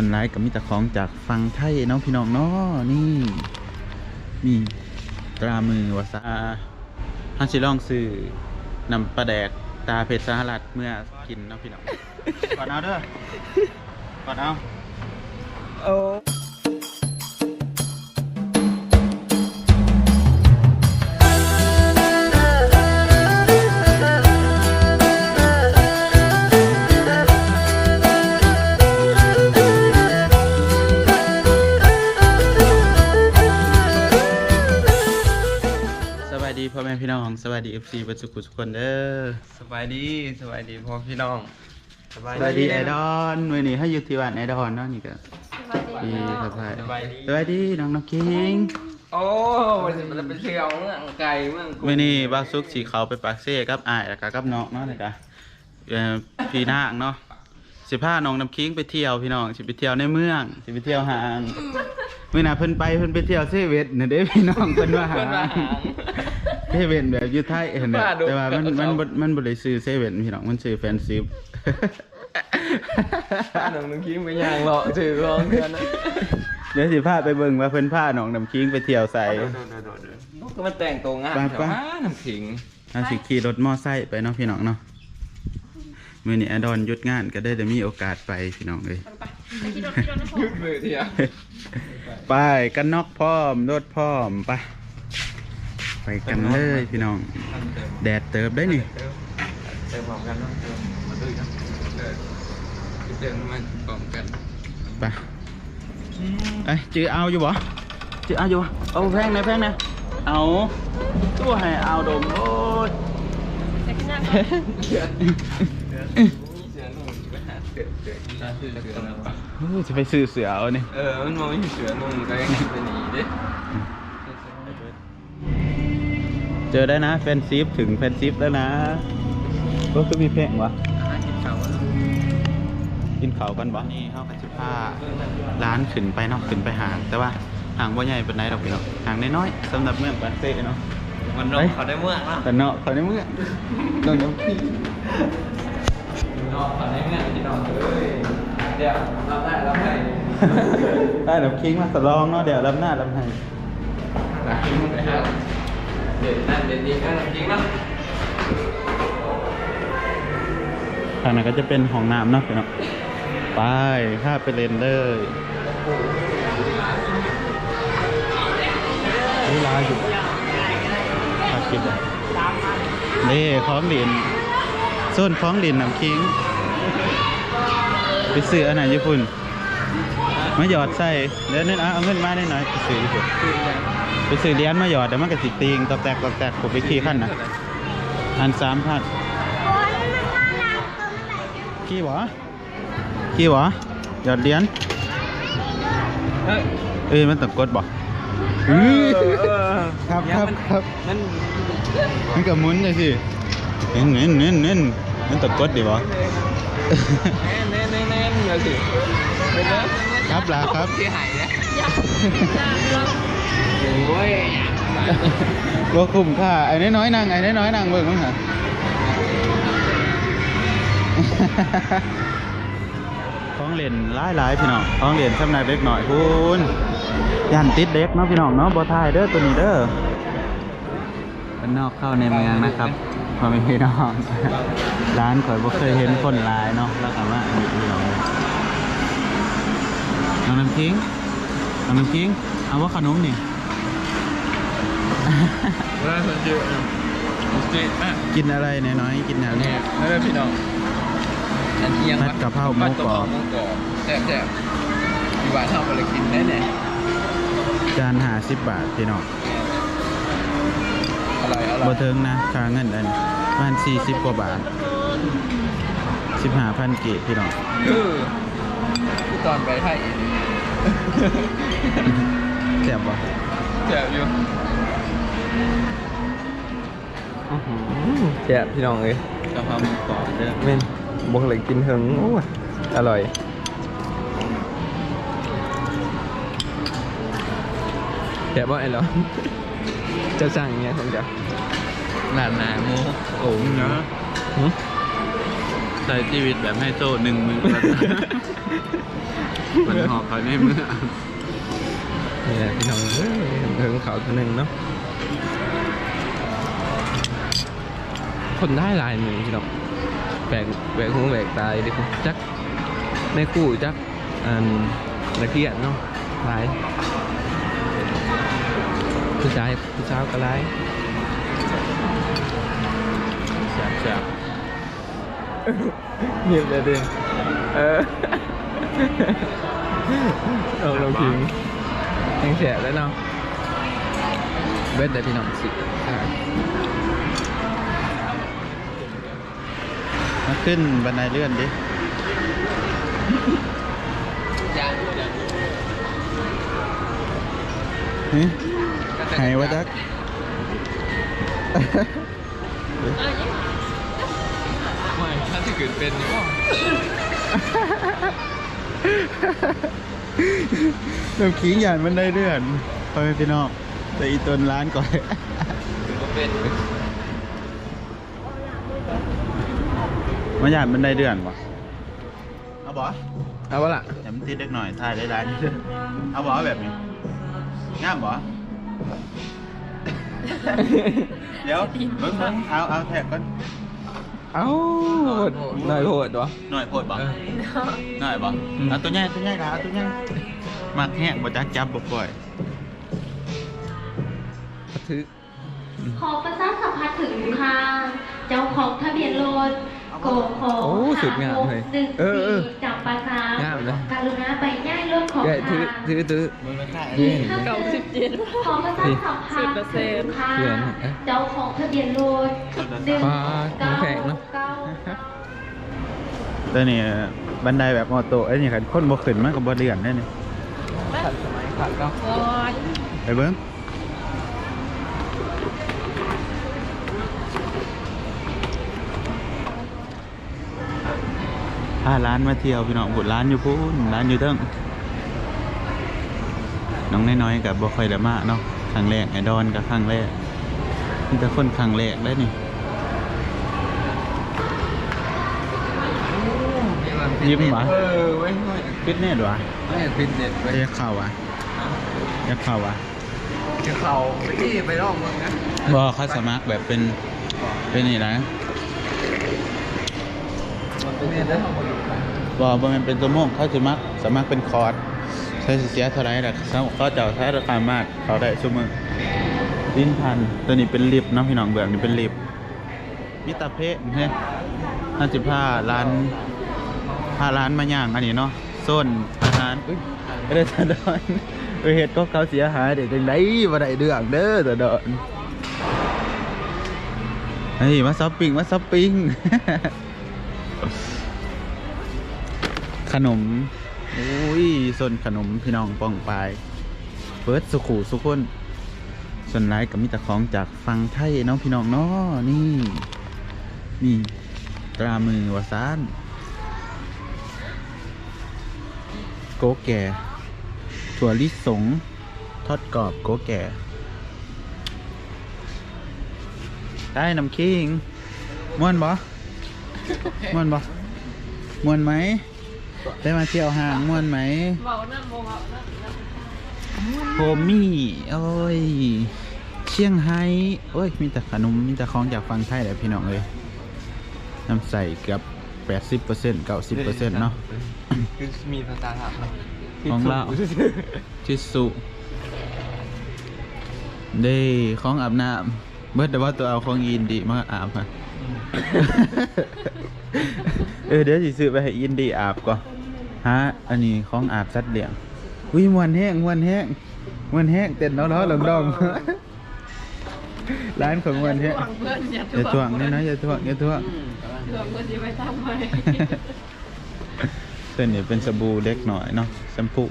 ส่วนไลฟ์กับมิตรของจากฟังไทยน้องพี่น้องเนาะนี่นี่ตรามือวาซาฮันชิลองซื้อนำปลาแดกตาเพชรสหรัฐเมื่อกินน้องพี่น้องก่อนเอาเด้อก่อนเอาโอ้ ดีพ่อแม่พี่น้องสวัสดีเอฟซีบัสุขุทุกคนเด้อสบายดีสบายดีพ่อพี่น้องสวัสดีไอดอนวันนี้ให้อยู่ที่บ้านไอดอนเนาะนี่ก็ดีสบายสบายดีสวัสดีน้องน้ำคิงโอ้มันจะมันจะเป็นเชียวเมืองไกลเมืองกรุงวันนี้บ้าวซุกสีเขาวไปปากเซ่กับอายแล้วก็กับน้องเนาะนี่ก็เอ่อพี่นางเนาะสิพาน้องน้ำคิงไปเที่ยวพี่น้องสิไปเที่ยวในเมืองสิไปเที่ยวห้าง มื่อน่ะเพิ่นไปเพิ่นไปเที่ยวเซเว่นน่ะเด้พี่น้องเพิ่นว่าหาเพื่อนมาหางเซเว่นแบบอยู่ไทยเห็นไหมว่าดู แต่ว่ามันมันบ่มันบ่ได้ซื้อเซเว่นพี่น้องมันซื้อแฟนซีฟป้าหนุ่มนึงคิ้งไปย่างหรอกถือร้องเพื่อนนะเดี๋ยวสิพาไปเบิ่งว่าเพิ่นพาน้องน้ำคิงไปเที่ยวใส่ลูกก็มาแต่งตัวงานไปแถไปวห้าน้ำขิง เอาสิขี่รถมอไซค์ไปเนาะพี่น้องเนาะ มื้อนี้อดอนหยุดงานก็ได้แต่มีโอกาสไปพี่น้องเอ้ยยึดมือเทียวไปกันนอกพร้อมรถพร้อมไปไปกันเลยพี่น้อง แดดเติบได้นี่เติมพร้อมกันเนาะเติมมาด้วยกันเติมเติมมันพร้อมกันไปเอ้ยจือเอาอยู่บ่จือเอาอยู่บ่เอาแพงนะแพงนะเอาตัวให้เอาดมโอ้ย เสือเสือหนุ่มไปหาเสือเสือที่ร้านเสือเสือแล้วโอ้ยจะไปซื้อเสือเอานี่เออ มันมองไม่เห็นเสือนุ่มก็ยังเป็นหนีเด้เจอได้นะแฟนซิฟถึงแฟนซิฟแล้วนะ ก็คือมีเพลงวะอากินเขาวกินเขาวกันบ่นี่เขากับสิผ้าร้านขึ้นไปเนาะขึ้นไปห่าง แต่ว่าห่างว่าใหญ่เป็นไรดอกพี่เนาะห่างน้อยๆสำหรับเมืองปานเซ่เนาะมันนกเขาได้เมื่อเนาะแต่เนาะเขาในเมืองตรงนี้พี่ นกเขาได้เมื่อที่นอนเลยเดี๋ยวรับได้รับได้ได้เดี๋ยวคิงมาสลองเนาะเดี๋ยวรับหน้ารับให้หลังกินไปครับเด็ดนั่นเด็ดดีก็จริงเนาะทางนั้นก็จะเป็นห้องน้ำเนาะพี่เนาะไปข้าไปเล่นเลยเวลาอยู่ข้าคิดอะนี่ของดินส้นของดินน้ำคิง ไปซื้ออันไหนญี่ปุ่นมาหยอดใส่เดี๋ยวนี่นะเอาเงินมาได้หน่อยไปซื้อญี่ปุ่นคือยังไปซื้อเหรียญมาหยอดเดี๋ยวมันก็สิตีงตอกแตกตอกแตกผมไปขี่ขั้นนะอันสามพันขี่หวะขี่หวะหยอดเหรียญเฮ้ยเอ้ยมันต้องกดบ่อื้อครับครับครับมันมันก็หมุนจังสิเน้นเน้นเน้นเน้นมันต้องกดดิบ่ แน่แน่แน่นเดี๋ยวสิไปเลยครับล่ะครับที่หายเนี่ยโอ้ยบ่คุ้มค่าไอ้น้อยๆนั่งไอ้น้อยๆนั่งเบิ่งมั้งหะของเล่นหลายหลายๆพี่น้องของเล่นสำหรับเด็กหน่อยคุณยันติดเด็กเนาะพี่น้องเนาะบ่ทายเด้อตัวนี้เด้อเป็นนอกเข้าในเมืองนะครับ พอไม่พี่น้องร้านข่อยบ่เคยเห็นคนหลายเนาะแล้วก็ว่าอันนี้พี่น้องน้องน้ำคิงน้องน้ำคิงเอาว่าขนมนี่น่าสนใจโอเคมากกินอะไรเนี่ยน้อยกินอะไรเนี่ยไม่ได้พี่น้องอันเอียงผัดกะเพราหมูกรอบหมูกรอบแซ่บแซ่บอยู่บ้านทำอะไรกินได้เนี่ยจานหาสิบบาทพี่น้อง อร่อยอร่บ่อยเทิงนะค่าเงินอันประมาณสี่สิบกว่าบาทสิบห้าพันกีบพี่น้องคือคือตอนไปไทยแซ่บบ่แซ่บอยู่แซ่บพี่น้องเอ้ยกะเพราหมูกรอบเด้อเม่นบอกเลยกินเถิงโอ้ยอร่อยแซ่บบ่ไอ้เหรอ จะสั่งเงี้ยคงจะหนาหนาหมูโอ้ยนะใช้ชีวิตแบบให้โซ่หนึ่งมือก่อนมันหอบเขาในมือนี่แหละพี่น้องเอ้ยเพิ่งเขาตัวหนึ่งเนาะคนได้หลายมือพี่น้องแบกแบกหูแบกตายดิจักในคู่จักอันนักเรียนเนาะหลาย ผู้ชายผู้สาวก็หลายแซ่บแซ่บเงียบเลยดิเออเราเราพิงยังแฉะแล้วเนาะเบ็ดได้พี่น้องสิอ่ามาขึ้นบันไดเลื่อนดิ หึไหนวะจักไม่ถ้าที่เกิดเป็นนี่ก็น้ำขิงหยานบันไดเลื่อนไปไปพี่น้องแต่อีตนร้านก่อนเป็นมาหยานบันไดเลื่อนวะเอาบอเอาวะล่ะแต่มันติดเล็กหน่อยถ่ายได้ร้านเอาบอแบบนี้งามบอ เดี๋ยวเบิ่งเบิ่งเอาเอาแท็กก่อนเอ้าโหดหน่อยโหดวะหน่อยโพดบ่หน่อยบ่เอาตัวใหญ่ตัวใหญ่ละเอาตัวใหญ่มักแห้งบ่จักจับบ่ปล่อยกระทึกขอประชาสัมพันธ์ถึงค่ะเจ้าของทะเบียนรถโกขอโอ้สุดงามเลยหนึ่งเออเออสี่จับปาซางามเลยการุณาไปย่ายรถของแกะทาถืองถือถือมันไม่ค่านี่เก้าสิบเจ็ดขอประชาสัมพันธ์ถึงค่ะเพื่อนเอ๊ะเจ้าของทะเบียนรถหนึ่งฟ้าเก้าน้ำแข็งเนอะเก้าตัวนี้บันไดแบบออโต้ไอ้นี่คันคนบ่ขึ้นมันก็บ่เลื่อนได้นี่ขัดสมัยขัดก็ไปเบิ่ง พาร้านมาเที่ยวพี่น้องบุร้านอยู่พูนร้านอยู่เทิงน้องน้อยๆกับบ่ค่อยได้มาเนาะครั้งแรกไอดอนกับครั้งแรกนี่แต่คนครั้งแรกได้นี่ยิ้มหวะเออเว้ยเว้ยฟิตเนสวะไม่เห็นฟิตเนสไปอยากเข้าวะอยากเข้าวะจะเข่าไปที่ไปร่องมึงนะบ่เขาสมัครแบบเป็นเป็นนี่นะเป็นเนี่ยนะเขาบอกอยู่ บ่บ่มันเป็นตัวโมงเขาสมัครสมัครเป็นคอร์สใช้เสียเท่าไร่ล่เขาเขาเจ้าใช้ราคามากเขาได้ชั่วโมงลิ้นพันตัวนี้เป็นลิฟต์เนะพี่น้องเบืองนี่เป็นลิฟต์มิตาเพะเฮ้ยห้าสิบห้าล้านห้าล้านมาย่างอันนี้เนาะโซนอาหารอุ้ยไม่ได้ตะดอนเออเฮ็ดก็เขาเสียหายเด็กจังไดบ่ได้เดืองเด้อตะดอนเฮ้ยมาช้อปปิ้งมาช้อปปิ้ง ขนมอุ้ยส่วนขนมพี่น้องป้องปายเฟิร์สสุขูสุกคนส่วนไลายกับมิตรของจากฟังไทยน้องพี่น้องเนาะนี่ นี่ ตรามือวาซานโกแก่ถั่วลิสง ทอดกรอบโกแก่ ได้น้ำคิงม่วนบ่ม่วนบ่ม่วนไหม ได้มาเที่ยวห้างม่วนไหมโฮมี่โอ้ย เชียงไฮ้โอ้ย มีแต่ขนม มีแต่ของจากฟังไทยแหละพี่น้องเลยน้ำใส่เกือบ80% 90%เนาะคือมีภาษาถับของเราชิสุเด้ของอาบน้ำเบิดแต่ว่าตัวเอาของอินดีมาอาบค่ะ เออเดี๋ยวสิซื้อไปให้อินดีอาบก่อนฮะอันนี้ของอาบสัตว์เลี้ยงอุ้ยมวนแห้งมวนแห้งมวนแห้งเต้นล้อๆลองดองร้านของมวนแห้งอย่าถ่วงนี่นะอย่าถ่วงอย่าถ่วงตัวนี้เป็นสบู่เล็กหน่อยเนาะแชมพู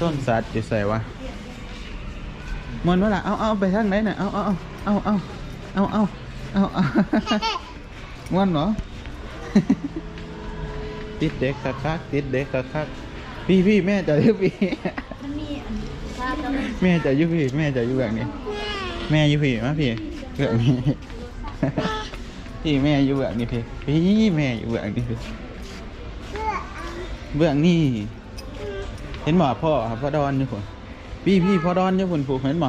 ต้นสัตว์จะใส่วะมวนว่าล่ะเอาเอาไปทางไหนน่ะเอาเอาเอาเอาเอาเอาเอาเอา มวนเหรอ ติดเด็กคักๆติดเด็กคักๆพี่พี่แม่จะยุพี่ มันมีอันทราบแล้วแม่จะยุพี่ แม่จะยุแบบนี้ แม่ยุพี่มาพี่เรื่องนี้ พี่แม่อยู่เบื้องนี่พี่พี่แม่อยู่เบื้องนี่พี่เบื้องนี่เห็นบ่พ่อครับพ่อดอนอยู่พุ่นพี่พี่พ่อดอนอยู่พุ่นผูกเห็นบ่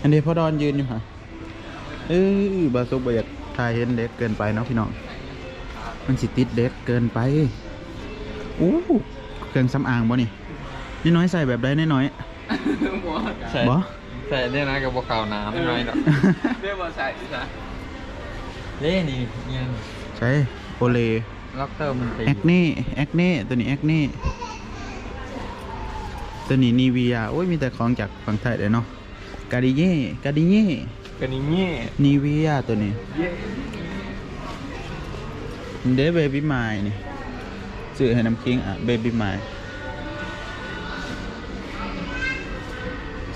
อันนี้พ่อดอนยืนอยู่ค่ะเออบาสุกบอยาก ถ่ายเห็นเด็กเกินไปเนาะพี่น้อง มันสิติดเด็กเกินไปอู้เครื่องสำอางบ่นี่นี่น้อยใส่แบบใดน้อยใส่ๆบ่ใส่เนี่ยนะกับบัวขาวน้ำไม่ไหมหรอกเรียกว่าใส่ซะเล่นี่ยังใช่โอเลล็อกเตอร์มันตีแอคเน่แอคเน่ตัวนี้แอคเน่ตัวนี้นีเวียโอ้ยมีแต่ของจากฝั่งไทยเลยเนาะกาดิเย่กาดิเย่ กันนี่เงี้ยนีเวียตัวนี้เย้เดเบบี้ไมล์นี่ซื้อให้น้ำคิงอะเบบี้ไมล์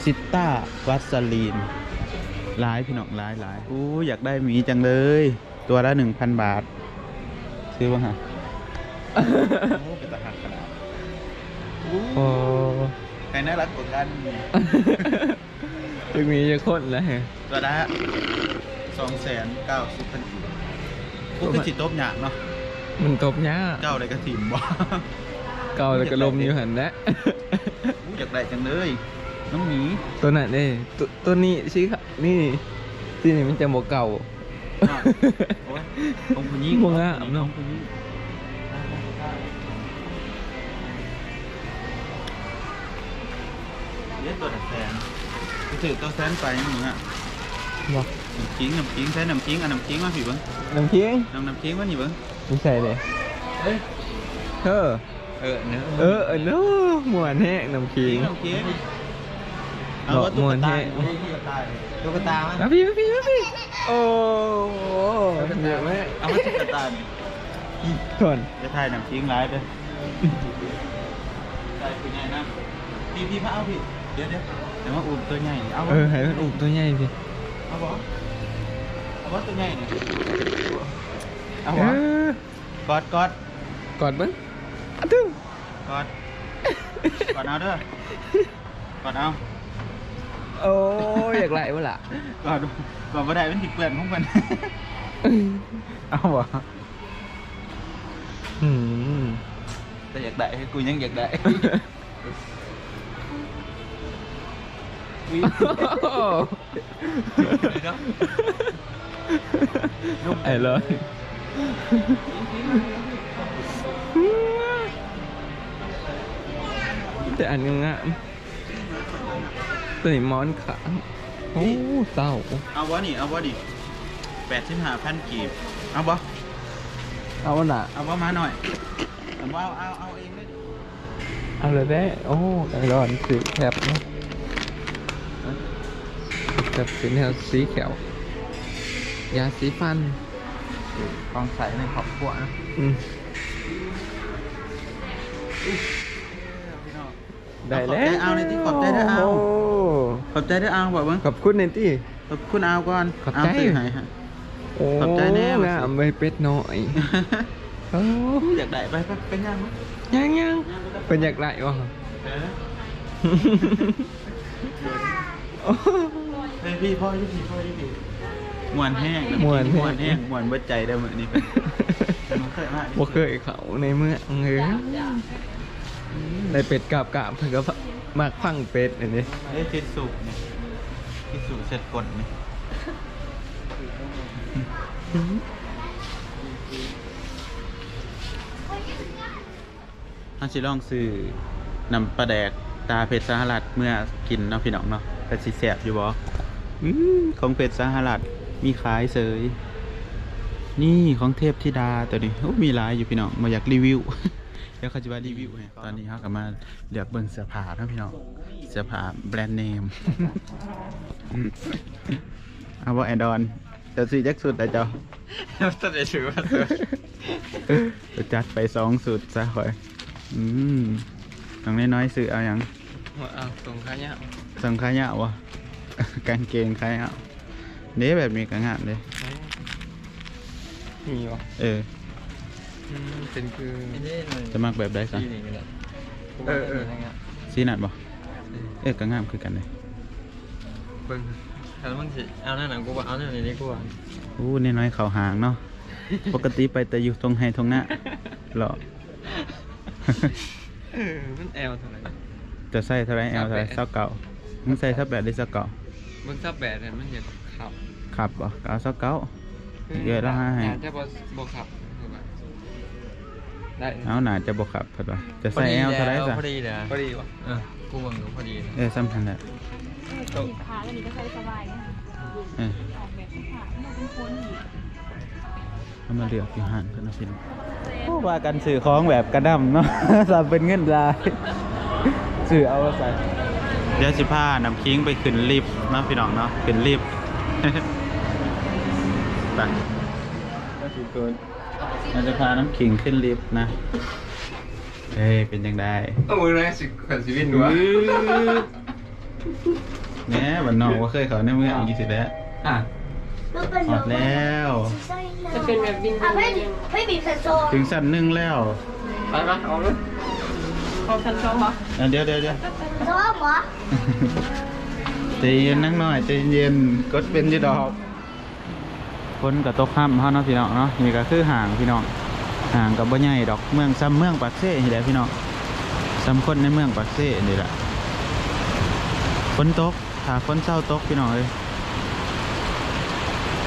ซิต้าวัสลีนหลายพี่น้องหลายหลายอู้อยากได้หมีจังเลย ตัวละหนึ่งพันบาท ซื้อบ้างฮะโอ้เป็นตาหักขนาดโอ้ใครน่ารักกว่ากัน จะมีจะคนแล้วตัวละสองแสนเก้าสิบพันกีบก็คือจิตตบหยากเนาะมันตบยากเจ้าอะไรก็ถิ่มบ่เก่าแล้วก็ลมอยู่หันแหล้วอู้อยากได้จังเลยน้องหมีตัวนั้นเด้ตัวตัวนี้สิครับนี่ที่นี่มันจะบอกเก่าอ้าวโอ้ยของผู้หญิงบ่งามเนาะของผู้หญิงเดี๋ยวตัวละแสนไป ถือตัวแสนไปมึงอะบอกน้ำคิงน้ำคิงใช้น้ำคิงเอะน้ำคิงมาผิวบ้างน้ำเพียงน้ำน้ำคิงมาหนิบ้างไม่ใส่เลยเอ้ยเออเออเนื้อเออเออเนาะหมวนแห้งน้ำขิงน้ำคิงเอาบอกว่าตุ๊มกวนตาให้ตุ๊กตามั้ยมาพี่มาพี่มาพี่โอ้โหเยอะไหมเอามาตุ๊กตาดิก่อนจะถ่ายหนังทิ้งร้ายไปถ่ายคือไงนะพี่พี่พระเอาพี่ เดี๋ยวเดี๋ยวแต่ว่าอุ้มตัวใหญ่นี่เอาเออให้มันอุบตัวใหญ่พี่เอาบ่เอาว่าตัวใหญ่นี่เอาเอบ่อกอดกอดกอดมั้งอะตึ้งกอดกอดเอาเด้อกอดเอาโอ้ยอยากไหลวะล่ะกอดกอดบ่ได้เป็นติเปื่อนของมันเอาบ่อืมแต่อยากได้กูยังอยากได้ ไอ้เลยแต่อันยังงามตัวนี้มอนขาโอ้เศร้าเอาบ่นี่เอาบ่นี่แปดสิบห้าพันกีบเอาบ่เอาหน่ะเอาบ่มาหน่อยเอาบ่เอาเอาเอาเองเลยเอาเลยได้โอ้ไอ้ร้อนสีแคบเนาะ แคบสีแนวสีเขียวยาสีฟันกองใส่ในครอบครัวนะอืมได้แล้วเอาในที่ขอบใจได้เอาโขอบใจได้เอาบอกเบิ้งขอบคุณในที่ขอบคุณเอาก่อนขอบเอาใจซื้อให้ฮะโอ้ขอบใจแน่ว่ะสิงามไปเป็ดน้อยโอ้อยากได้ไปไปไปย่างมั้ยยังยังเป็นอยากไรวะเออ เฮ้ยพี่พ่อยี่พี่พ่อยี่พี่มวนแห้งำม่วนกิแห้ง มวนแห้งมวนเบิดใจได้เหมือนนี่มันเคยมากบ่เคยเขาในเมืองเลยได้เป็ดกาบกาบเพิ่นก็มากพังเป็ดอันนี้เฮ้ยฟิตสูบนี่ฟิตสูบเสร็จกดนี่ถ้าสิลองซื้อนำปลาแดกตาเพชรสหรัฐเมื่อกินเนาะพี่น้องเนาะแต่สิแสบอยู่บ่อืม ของเพชรสหรัฐมีขายเสย นี่ของเทพธิดาตัวนี้โอ้มีหลายอยู่พี่น้องมาอยากรีวิวเดี๋ยวเขาจะมารีวิวให้ตอนนี้เขากลับมาเลือกเบิ่งเสื้อผ้าเนาะพี่น้องเสื้อผ้าแบรนด์เนมเอาบ่แอดอนเจ้าสีจักสุดแต่เจ้าตัดได้ถือว่าจะจัดไปสองสุดซะค่อย อืมน้องน้อยๆซื้อเอาอย่างเอาตรงข้าเนี่ยสังขายะวะ กางเกงขายะเด้แบบนี้ก็งามเลยมีวะเออเป็นคือจะมักแบบใดซะเออเออสีนัดบ่เออก็งามคือกันเลยเบิ่งถ้ามึงสิเอาหน้าหนังกูว่าเอาหน้านี้ดีกว่าอู้น้อยๆเขาหางเนาะปกติไปแต่อยู่ตรงไฮตรงหน้าหรอเออมันแอลเท่าไหร่จะใส่เท่าไรแอลเท่าไรเศร้าเก่ามึงใส่ทับแบบได้เศร้าเก่า เบิ่งซับแบดเนี่ยมันอยากกับขับขับบ่ก็เอาเศร้าเก่าเยอะแล้วให้น่าจะบ่บ่ขับคือว่าได้เอาหนาจะบกขับเพิ่นว่าจะใส่แอลเท่าไรจ้ะพอดีเลยพอดีวะเออกูเบิ่งดูพอดีเลยเออซ้ำทันแหละสีขาแล้วนี่ก็ใส่สบายนะคะเออออกแบบสีขาเราเป็นคนอีกเอามาเลือกอยู่หันเพิ่นเอาพี่น้องโอ้ว่ากันสื่อของแบบกระดำเนาะสับเป็นเงินลายสื่อเอาใส่ เดี๋ยวสิพาน้ำคิงไปขึ้นลิฟต์เนาะพี่น้องเนาะขึ้นลิฟต์ไปก็สิเกินเราจะพาน้ำคิงขึ้นลิฟต์นะเอ้ย เป็นยังไงเอามือนะสิขันสิวินดูวะแหน่บันนอกว่าเคยเขาในเมืองอีกสิแล้วอะหมดแล้ว จะเป็นแบบวินอะไม่ไม่บีบใส่โซถึงสั้นหนึ่งแล้ว ไปปะเอาเลย เขาชั้นสองเหรออะเดี๋ยวเดี๋ยวเดี๋ยวโซเหรอใจเย็นนั่งหน่อยใจเย็นกดเป็นอยี่ดอกคนกับตกข้ามเขาเนาะพี่น้องเนาะนี่ก็คือห่างพี่น้องห่างกับบ่ใหญ่ดอกเมืองซ้ำเมืองปากเซ่นี่แหละพี่น้องซ้ำคนในเมืองปากเซ่นี่แหละฝนตกถ้าฝนเศร้าตกพี่น้องเอ้ย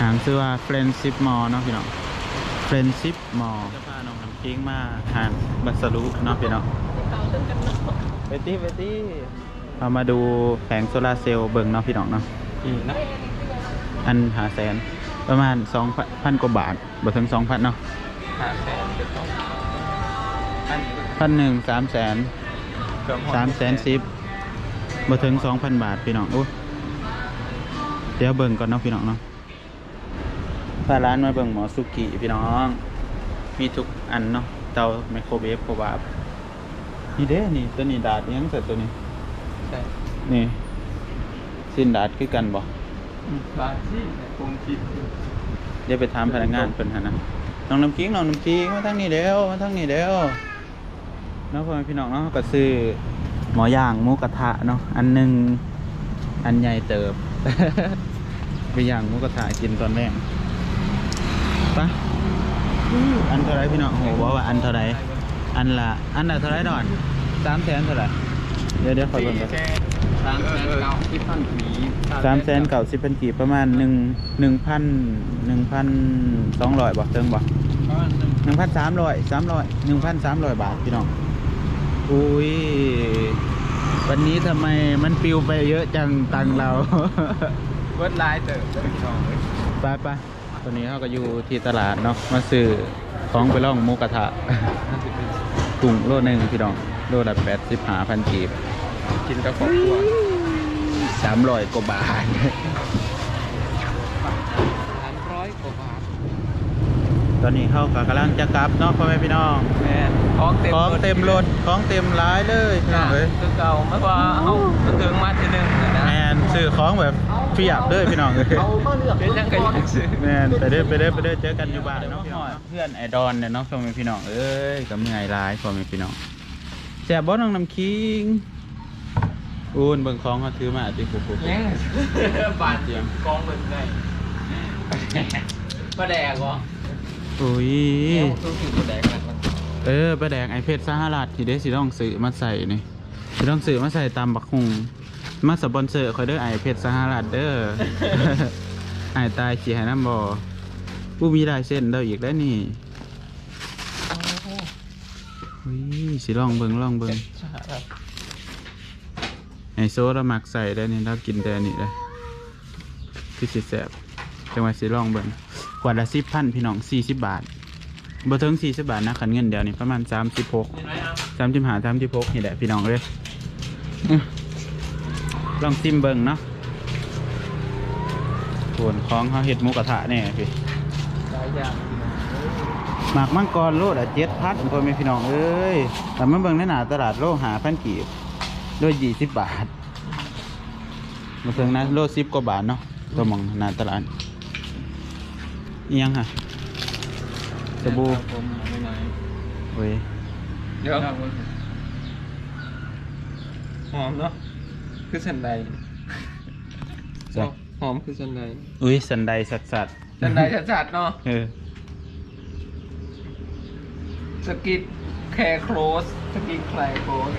ห่างชื่อว่า Friendship Mall เนาะพี่น้อง Friendship Mall จะพาน้องน้ำพิงมาห่างบัสรุเนาะพี่น้อง ไปตี้ไปตี้เรามาดูแผงโซลาร์เซลล์เบิ่งเนาะพี่น้องเนาะอีกนะอันหาแสนประมาณสองพันกว่าบาทบ่ถึงสองพันเนาะหาแสนเกือบต้องอันพันหนึ่งสามแสนเกือบหดสามแสนสิบบ่ถึงสองพันบาทพี่น้องโอ้เดี๋ยวเบิ่งก่อนเนาะพี่น้องเนาะพาร้านมาเบิ่งหมอสุกิพี่น้อง มีทุกอันเนาะเตาไมโครเวฟโครบาบ นี่เด้นี่ตัวนี้ดาดยังใส่ตัวนี้ ใช่นี่สิ้นดาดคือกันบ่บางที่คงคิดเดี๋ยวไปถามพนักงานเพิ่นหนนะน้องน้ำคิงน้องน้ำคิงมาทางนี้เด้วมาทางนี้เด้วเนาะพ่อแม่พี่น้องเนาะก็ซื้อหมอย่างหมูกระทะเนาะอันหนึงอันใหญ่เติบไปย่างหมูกระทะกินตอนแรกไปะอันเท่าไรพี่น้องโหบอกว่าอันเท่าไร อันละอันละเท่าไรดอนสามแสนเท่าไรเดี๋ยวเดี๋ยวขอเบิ่งก่อนสามแสนเก้าที่พันหมีสามแสนเก่าสิบพันกีบประมาณหนึ่งหนึ่งพันหนึ่งพันสองร้อยบ่เติงบ่ประมาณหนึ่งหนึ่งพันสามร้อยสามร้อยหนึ่งพันสามร้อยบาทพี่น้องอุ้ยวันนี้ทำไมมันปิวไปเยอะจังตังเราเวิร์ดไลน์เติมเลยพี่น้องเอ้ยไปไปตอนนี้เขาก็อยู่ที่ตลาดเนาะมาซื้อ ของไปล่องมูกระทะน่งโลดหนึ่งพี่น้องโลละแปดสิบห้าพันกีบกินกับครอบครัวสามร้อยกว่าบาทสามร้อยกว่าบาท ตอนนี้เขาก็กำลังจะกลับเนาะพ่อแม่พี่น้องแม่นของเต็มของเต็มรถของเต็มร้ายเลยพี่น้องเอ้ยคือเก่าไม่ว่าเอามันถึงมาทีหนึงนะแมนซื้อของแบบเฟียบเด้อพี่น้องเอ้ย เป็นยังไงยังซื้อแมนไปเด้อไปเด้อไปเด้อเจอกันอยู่บ้านเนาะเพื่อนไอดอนเนี่ยเนาะพ่อแม่พี่น้องเอ้ยก็เมื่อยร้ายพ่อแม่พี่น้องแซ่บบ่น้องน้ำคิงอูนเบิ่งของเขาถือมาติปุ๊บปุ๊บยังบาทเดียวกองเป็นไงปลาแดกวะ อุ้ยต้องกินปลาแดกกันมันเออปลาแดงไอเพชรสหรัฐที่ได้สิต้องซื้อมาใส่นี่สิต้องซื้อมาใส่ตามบักฮุงมาสปอนเซอร์คอยเด้อไอเพชรสหรัฐเด้อ ไอตายขี่ให้น้ำบ่ผู้มีลายเส้นเด้ออีกแล้วนี่อุ้ยสิลองเบิ่งลองเบิ่งไอโซเรามักใส่ได้นี่เรากินแต่อันนี่เลยคือสิแสบจังหวัดสิลองเบิ่ง ขวดละสิบพันพี่น้องสี่สิบบาทบ่ถึงสี่สิบบาทนะขันเงินเดียวนี่ประมาณสามสิบหกสามสิบห้าสามสิบหกนี่แหละพี่น้องเลยอื้อลองซิมเบิงเนาะส่วนของเขาเห็ดหมูกระทะเนี่ยพี่หลายอหมากมังกรโลละเจ็ดพันพ่อแม่พี่น้องเอ้ยแต่มาเบิ่งในหนาตลาดโลหาพันกีบโลยี่สิบบาทมาถึงนะโลสิบกว่าบาทเนาะตัวมองหนาตลาด อิหยังฮะสบู่ผมไม่ไหนเว้ยเดี๋ยวหอมเนาะคือสันใดจ้ะหอมคือสันใดอุ้ยสันไดสัดสัดสันใดชัดๆเนาะเออสกิดแคร์โคลสสกิดแคร์โคลส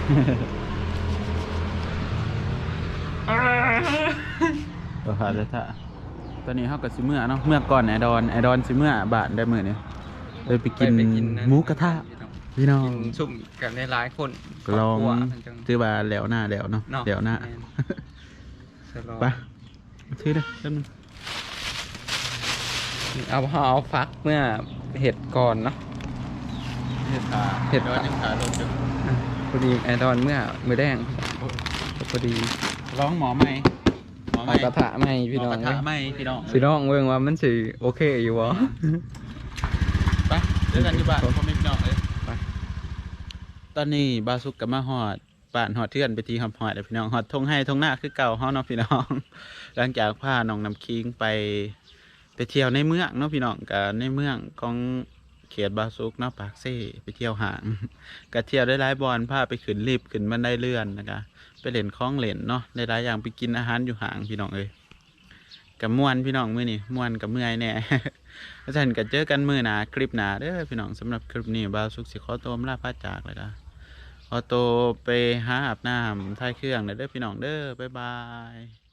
เออหาเลยท่า ตอนนี้เขากับซิเมื่อเนาะเมื่อก่อนไอดอนไอดอนซิเมื่อบาทได้มือเนี่ยเลยไปกินหมูกระทะพี่น้องกินซุ่มกันได้หลายคนลองครบครัวมันจังถือว่าแหล้วหน้าแหล้วเนาะเนาะแหล้วหน้าแม่นสลองไปถือเลยเริ่มงเอาเอาฟักเมื่อเห็ดก่อนเนาะ เห็ดขาเห็ดขาขาลงจุดอะพอดีไอดอนเมื่อมือแดงพอดีร้องหมอไหมหมอไหม เอากระทะไหมพี่น้องหมกระทะไหมพี่น้องพี่น้องเบิ่งว่ามันสิโอเคอยู่วะไปเจอกันอยู่บ้านพ่อแม่พี่น้องเลยไปตอนนี้บาสุกกับมาหอดบ้านหอดเทือนไปทีหอดหอดเลยพี่น้องหอดทงให้ทงหน้าคือเก่าเฮาเนาะพี่น้อง หลังจากพาน้องน้ำคิงไปไปเที่ยวในเมืองเนาะพี่น้องกับในเมืองของเขตบาสุกเนาะปากเซ่ไปเที่ยวหางก็เที่ยวได้หลายบอลพาไปขึ้นลิฟต์ขึ้นบันไดเลื่อนนะคะ ไปเล่นคล้องเล่นเนาะได้หลายอย่างไปกินอาหารอยู่หางพี่น้องเอ้ยกับม่วนพี่น้องมื้อนี่ม่วนกับเมื่อยแน่แล้วท่านก็เจอกันมื้อหนาคลิปหนาเด้อพี่น้องสำหรับคลิปนี้บาสุกสิขอตัวลาพาจากเลยนะขอตัวไปหาอาบน้ำท้ายเครื่องเด้อพี่น้องเด้อบ๊ายบาย